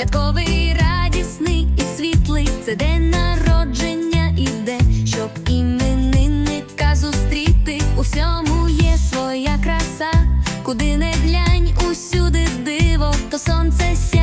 святковий, радісний і світлий, це день народження іде, щоб іменинника зустріти. У всьому є своя краса, куди не глянь, усюди диво, то сонце сяє.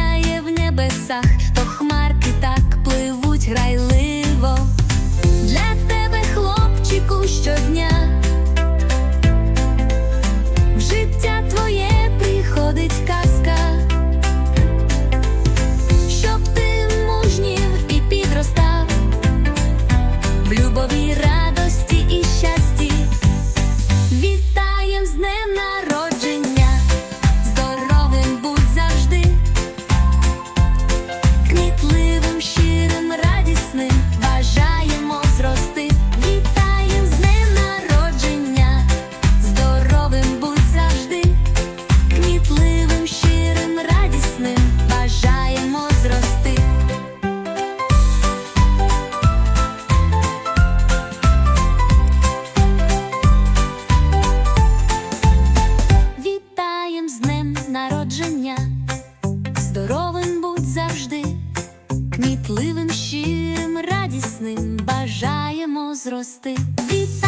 Кмітливим, щирим, радісним, бажаємо зрости. Вітаєм